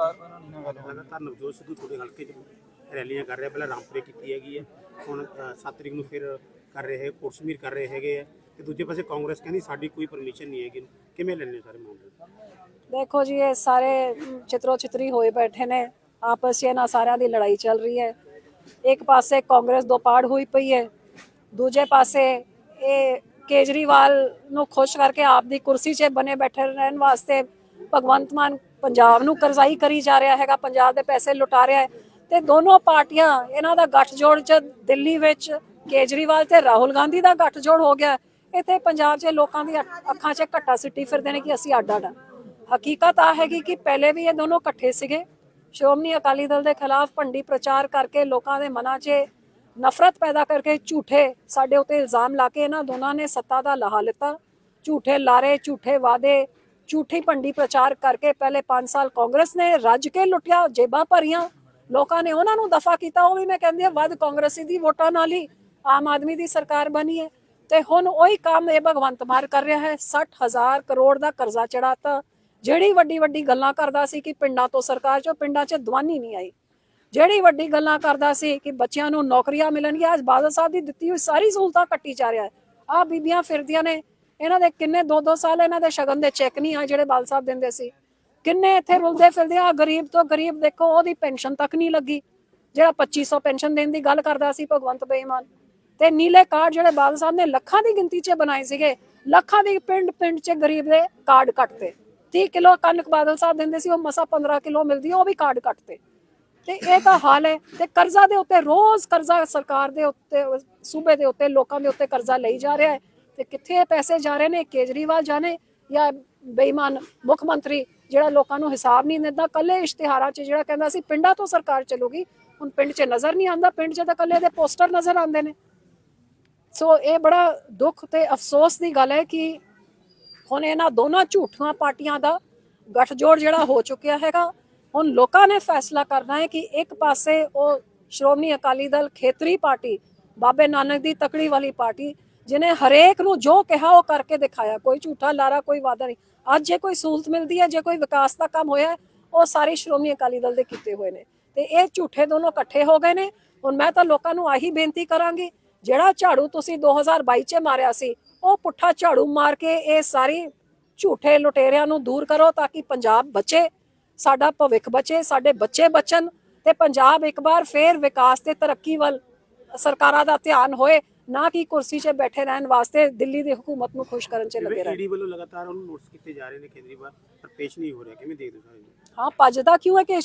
ਲਗਾਤਾਰ ਨਵਜੋਤ ਸਿੱਧੂ ਤੁਹਾਡੇ ਹਲਕੇ 'ਚ ਰੈਲੀਆਂ ਕਰ ਰਿਹਾ ਪਹਿਲਾਂ ਰਾਮਪੁਰੇ ਕੀਤੀ ਹੈਗੀ ਹੈ। ਹੁਣ 7 ਤਰੀਕ ਨੂੰ ਫਿਰ ਕਰ ਰਹੇ ਹੈ ਕੋਟਸ਼ਮੀਰ ਕਰ ਰਹੇ ਹੈਗੇ ਹੈ। ਤੇ ਦੂਜੇ ਪਾਸੇ ਕਾਂਗਰਸ ਕਹਿੰਦੀ ਸਾਡੀ ਕੋਈ ਪਰਮਿਸ਼ਨ ਨਹੀਂ ਹੈਗੀ। ਕਿਵੇਂ ਲੈਣੇ ਸਾਰੇ ਮਾਮਲੇ? ਦੇਖੋ ਜੀ ਇਹ ਸਾਰੇ ਚਿਤਰੋ ਚਿਤਰੀ ਹੋਏ ਬੈਠੇ ਨੇ। ਆਪਸ 'ਚ ਇਹਨਾਂ ਸਾਰਿਆਂ ਦੀ ਲੜਾਈ ਚੱਲ ਰਹੀ ਹੈ। ਇੱਕ ਪਾਸੇ ਕਾਂਗਰਸ ਦੋ ਪਾੜ ਹੋਈ ਪਈ ਹੈ। ਦੂਜੇ ਪਾਸੇ ਇਹ ਕੇਜਰੀਵਾਲ ਨੂੰ ਖੁਸ਼ ਕਰਕੇ ਆਪ ਦੀ ਕੁਰਸੀ 'ਤੇ ਬਨੇ ਬੈਠੇ ਰਹਿਣ ਵਾਸਤੇ ਭਗਵੰਤ ਮਾਨ ਪੰਜਾਬ ਨੂੰ ਕਰਜ਼ਾਈ ਕਰੀ ਜਾ ਰਿਹਾ ਹੈਗਾ, ਪੰਜਾਬ ਦੇ ਪੈਸੇ ਲੁਟਾ ਰਿਹਾ ਹੈ ਤੇ ਦੋਨੋਂ ਪਾਰਟੀਆਂ ਇਹਨਾਂ ਦਾ ਗੱਠਜੋੜ ਚ ਦਿੱਲੀ ਵਿੱਚ ਕੇਜਰੀਵਾਲ ਤੇ ਰਾਹੁਲ ਗਾਂਧੀ ਦਾ ਗੱਠਜੋੜ ਹੋ ਗਿਆ। ਇੱਥੇ ਪੰਜਾਬ 'ਚ ਲੋਕਾਂ ਦੀ ਅੱਖਾਂ 'ਚ ਘੱਟਾ ਸਿੱਟੀ ਫਿਰਦੇ ਨੇ ਕਿ ਅਸੀਂ ਅੱਡ ਅੱਡ ਹਕੀਕਤ ਆ ਹੈਗੀ ਕਿ ਪਹਿਲੇ ਵੀ ਇਹ ਦੋਨੋਂ ਇਕੱਠੇ ਸੀਗੇ। ਸ਼੍ਰੋਮਣੀ ਅਕਾਲੀ ਦਲ ਦੇ ਖਿਲਾਫ ਭੰਡੀ ਪ੍ਰਚਾਰ ਕਰਕੇ ਲੋਕਾਂ ਦੇ ਮਨਾਂ 'ਚ ਨਫ਼ਰਤ ਪੈਦਾ ਕਰਕੇ ਝੂਠੇ ਸਾਡੇ ਉੱਤੇ ਇਲਜ਼ਾਮ ਲਾ ਕੇ ਇਹਨਾਂ ਦੋਨਾਂ ਨੇ ਸੱਤਾ ਦਾ ਲਾਹਾ ਲਿੱਤਾ। ਝੂਠੇ ਲਾਰੇ, ਝੂਠੇ ਵਾਅਦੇ ਝੂਠੀ ਭੰਡੀ ਪ੍ਰਚਾਰ ਕਰਕੇ ਪਹਿਲੇ 5 ਸਾਲ ਕਾਂਗਰਸ ਨੇ ਰੱਜ ਕੇ ਲੁੱਟਿਆ, ਜੇਬਾਂ ਭਰੀਆਂ। ਲੋਕਾਂ ਨੇ ਉਹਨਾਂ ਨੂੰ ਦਫਾ ਕੀਤਾ। ਉਹ ਵੀ ਮੈਂ ਕਹਿੰਦੀ ਹਾਂ, ਵੱਧ ਕਾਂਗਰਸੀ ਦੀ ਵੋਟਾਂ ਨਾਲ ਹੀ ਆਮ ਆਦਮੀ ਦੀ ਸਰਕਾਰ ਬਣੀ ਹੈ। ਤੇ ਹੁਣ ਉਹੀ ਕੰਮ ਇਹ ਭਗਵੰਤ ਮਾਨ ਕਰ ਰਿਹਾ ਹੈ। 60000 ਕਰੋੜ ਦਾ ਕਰਜ਼ਾ ਚੜਾਤਾ ਜਿਹੜੀ ਵੱਡੀ ਵੱਡੀ ਗੱਲਾਂ ਕਰਦਾ ਸੀ ਕਿ ਪਿੰਡਾਂ ਤੋਂ ਸਰਕਾਰ ਚੋਂ, ਪਿੰਡਾਂ 'ਚ ਦਵਾਨੀ ਨਹੀਂ ਆਈ। ਜਿਹੜੀ ਵੱਡੀ ਗੱਲਾਂ ਕਰਦਾ ਸੀ ਕਿ ਬੱਚਿਆਂ ਨੂੰ ਨੌਕਰੀਆਂ ਮਿਲਣਗੀਆਂ, ਅੱਜ ਬਾਦਲ ਸਾਹਿਬ ਦੀ ਦਿੱਤੀ ਹੋਈ ਸਾਰੀ ਸਹੂਲਤਾਂ ਕੱਟੀ ਜਾ ਰਿਹਾ ਹੈ। ਆ ਬੀਬੀਆਂ ਫਿਰਦੀਆਂ ਨੇ। ਇਹਨਾਂ ਦੇ ਕਿੰਨੇ 2-2 ਸਾਲ ਇਹਨਾਂ ਦੇ ਸ਼ਗਨ ਦੇ ਚੈੱਕ ਨਹੀਂ ਆ ਜਿਹੜੇ ਬਾਦਲ ਸਾਹਿਬ ਦਿੰਦੇ ਸੀ। ਕਿੰਨੇ ਇੱਥੇ ਰੁਲਦੇ ਫਿਰਦੇ ਆ, ਗਰੀਬ ਤੋਂ ਗਰੀਬ ਦੇਖੋ, ਉਹਦੀ ਪੈਨਸ਼ਨ ਤੱਕ ਨਹੀਂ ਲੱਗੀ। ਜਿਹੜਾ 2500 ਪੈਨਸ਼ਨ ਦੇਣ ਦੀ ਗੱਲ ਕਰਦਾ ਸੀ ਭਗਵੰਤ ਬੇਈਮਾਨ। ਤੇ ਨੀਲੇ ਕਾਰਡ ਜਿਹੜੇ ਬਾਦਲ ਸਾਹਿਬ ਨੇ ਲੱਖਾਂ ਦੀ ਗਿਣਤੀ 'ਚ ਬਣਾਏ ਸੀਗੇ, ਲੱਖਾਂ ਦੇ ਪਿੰਡ ਪਿੰਡ 'ਚ ਗਰੀਬ ਦੇ ਕਾਰਡ ਕੱਟਤੇ। 30 ਕਿਲੋ ਕਣਕ ਬਾਦਲ ਸਾਹਿਬ ਦਿੰਦੇ ਸੀ, ਉਹ ਮਸਾ 15 ਕਿਲੋ ਮਿਲਦੀ, ਉਹ ਵੀ ਕਾਰਡ ਕੱਟਤੇ। ਤੇ ਇਹ ਤਾਂ ਹਾਲ ਹੈ। ਤੇ ਕਰਜ਼ਾ ਦੇ ਉੱਤੇ, ਰੋਜ਼ ਕਰਜ਼ਾ ਸਰਕਾਰ ਦੇ ਉੱਤੇ, ਸੂਬੇ ਦੇ ਉੱਤੇ, ਲੋਕਾਂ ਦੇ ਉੱਤੇ ਕਰਜ਼ਾ ਲਈ ਜਾ ਰਿਹਾ ਹੈ। ਤੇ ਕਿੱਥੇ ਪੈਸੇ ਜਾ ਰਹੇ ਨੇ, ਕੇਜਰੀਵਾਲ ਜਾਣੇ ਜਾਂ ਬੇਈਮਾਨ ਮੁੱਖ ਮੰਤਰੀ ਜਿਹੜਾ ਲੋਕਾਂ ਨੂੰ ਹਿਸਾਬ ਨਹੀਂ ਦਿੰਦਾ ਕੱਲੇ ਇਸ਼ਤਿਹਾਰਾਂ 'ਚ ਜਿਹੜਾ ਕਹਿੰਦਾ ਸੀ ਪਿੰਡਾਂ ਤੋਂ ਸਰਕਾਰ ਚੱਲੂਗੀ, ਹੁਣ ਪਿੰਡ 'ਚ ਨਜ਼ਰ ਨਹੀਂ ਆਉਂਦਾ, ਪਿੰਡ 'ਚ ਤਾਂ ਕੱਲੇ ਦੇ ਪੋਸਟਰ ਨਜ਼ਰ ਆਉਂਦੇ ਨੇ। ਸੋ ਇਹ ਬੜਾ ਦੁੱਖ ਤੇ ਅਫਸੋਸ ਦੀ ਗੱਲ ਹੈ ਕਿ ਹੁਣ ਇਹਨਾਂ ਦੋਨਾਂ ਝੂਠੀਆਂ ਪਾਰਟੀਆਂ ਦਾ ਗੱਠਜੋੜ ਜਿਹੜਾ ਹੋ ਚੁੱਕਿਆ ਹੈਗਾ, ਹੁਣ ਲੋਕਾਂ ਨੇ ਫੈਸਲਾ ਕਰਨਾ ਹੈ ਕਿ ਇੱਕ ਪਾਸੇ ਉਹ ਸ਼੍ਰੋਮਣੀ ਅਕਾਲੀ ਦਲ ਖੇਤਰੀ ਪਾਰਟੀ, ਬਾਬੇ ਨਾਨਕ ਦੀ ਤਕੜੀ ਵਾਲੀ ਪਾਰਟੀ ਜਿਨੇ ਹਰੇਕ ਨੂੰ ਜੋ ਕਿਹਾ ਉਹ ਕਰਕੇ ਦਿਖਾਇਆ। ਕੋਈ ਝੂਠਾ ਲਾਰਾ, ਕੋਈ ਵਾਦਾ ਨਹੀਂ। ਅੱਜ ਜੇ ਕੋਈ ਸਹੂਲਤ ਮਿਲਦੀ ਹੈ, ਜੇ ਕੋਈ ਵਿਕਾਸ ਦਾ ਕੰਮ ਹੋਇਆ, ਉਹ ਸਾਰੇ ਸ਼੍ਰੋਮਣੀ ਅਕਾਲੀ ਦਲ ਦੇ ਕੀਤੇ ਹੋਏ ਨੇ। ਤੇ ਇਹ ਝੂਠੇ ਦੋਨੋਂ ਇਕੱਠੇ ਹੋ ਗਏ ਨੇ। ਹੁਣ ਮੈਂ ਤਾਂ ਲੋਕਾਂ ਨੂੰ ਆਹੀ ਬੇਨਤੀ ਕਰਾਂਗੀ, ਜਿਹੜਾ ਝਾੜੂ ਤੁਸੀਂ 2022 ਚ ਮਾਰਿਆ ਸੀ, ਉਹ ਪੁੱਠਾ ਝਾੜੂ ਮਾਰ ਕੇ ਇਹ ਸਾਰੀ ਝੂਠੇ ਲੁਟੇਰਿਆਂ ਨੂੰ ਦੂਰ ਕਰੋ ਤਾਂ ਕਿ ਪੰਜਾਬ ਬਚੇ, ਸਾਡਾ ਭਵਿੱਖ ਬਚੇ, ਸਾਡੇ ਬੱਚੇ ਬਚਣ ਤੇ ਪੰਜਾਬ ਇੱਕ ਵਾਰ ਫੇਰ ਵਿਕਾਸ ਤੇ ਤਰੱਕੀ ਵੱਲ ਸਰਕਾਰਾਂ ਦਾ ਧਿਆਨ ਹੋਏ। ਨਾ ਕਿ ਕੁਰਸੀ 'ਤੇ ਬੈਠੇ ਰਹਿਣ ਵਾਸਤੇ ਦਿੱਲੀ ਦੀ ਹਕੂਮਤ ਨੂੰ ਖੁਸ਼ ਕਰਨ 'ਚ ਲੱਗੇ ਰਹਿਣ। ਈਡੀ ਵੱਲੋਂ ਲਗਾਤਾਰ ਉਹਨੂੰ ਨੋਟਿਸ ਕੀਤੇ ਜਾ ਰਹੇ ਨੇ ਕੇਜਰੀਵਾਲ ਪਰ ਪੇਸ਼ ਨਹੀਂ ਹੋ ਰਿਹਾ। ਕਿਵੇਂ ਦੇਖਦੇ ਹੋ ਸਾਰੇ? ਹਾਂ ਭੱਜਦਾ ਕਿਉਂ ਹੈ ਕਿ